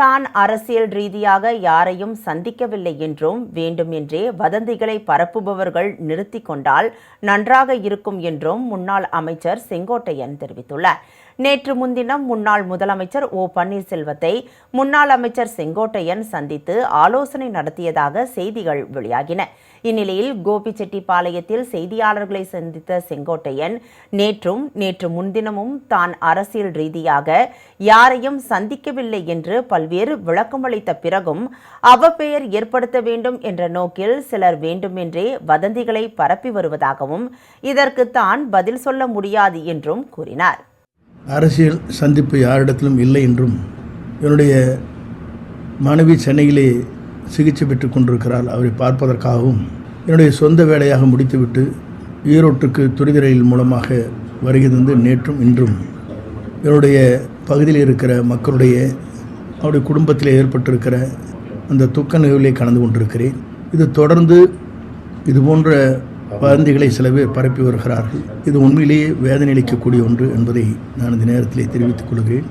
தான் அரசியல் ரீதியாக யாரையும் சந்திக்கவில்லை என்றும் வேண்டுமென்றே வதந்திகளை பரப்புபவர்கள் நிறுத்திக் கொண்டால் நன்றாக இருக்கும் என்றும் முன்னாள் அமைச்சர் செங்கோட்டையன் தெரிவித்துள்ளார். நேற்று முன்தினம் முன்னாள் முதலமைச்சர் ஓ பன்னீர்செல்வத்தை முன்னாள் அமைச்சர் செங்கோட்டையன் சந்தித்து ஆலோசனை நடத்தியதாக செய்திகள் வெளியாகின. இந்நிலையில் கோபிச்செட்டிப்பாளையத்தில் செய்தியாளர்களை சந்தித்த செங்கோட்டையன் நேற்றும் நேற்று முன்தினமும் தான் அரசியல் ரீதியாக யாரையும் சந்திக்கவில்லை என்று பல்வேறு விளக்கமளித்த பிறகும் அவப்பெயர் ஏற்படுத்த வேண்டும் என்ற நோக்கில் சிலர் வேண்டுமென்றே வதந்திகளை பரப்பி வருவதாகவும் இதற்கு தான் பதில் சொல்ல முடியாது என்றும் கூறினார். அரசியல் சந்திப்பு யாரிடத்திலும் இல்லை என்றும் என்னுடைய மனைவி சென்னையிலே சிகிச்சை பெற்று கொண்டிருக்கிறார் அவரை பார்ப்பதற்காகவும் என்னுடைய சொந்த வேலையாக முடித்துவிட்டு ஈரோட்டுக்கு துரித ரயில் மூலமாக வருகிறது நேற்றும் இன்றும் என்னுடைய பகுதியில் இருக்கிற மக்களுடைய அவருடைய குடும்பத்தில் ஏற்பட்டிருக்கிற அந்த துக்க நிகழ்விலே கலந்து கொண்டிருக்கிறேன். இது தொடர்ந்து இது போன்ற வதந்திகளை சில பேர் பரப்பி வருகிறார்கள். இது உண்மையிலேயே வேதனை அளிக்கக்கூடிய ஒன்று என்பதை நான் இந்த நேரத்திலே தெரிவித்துக் கொள்கிறேன்.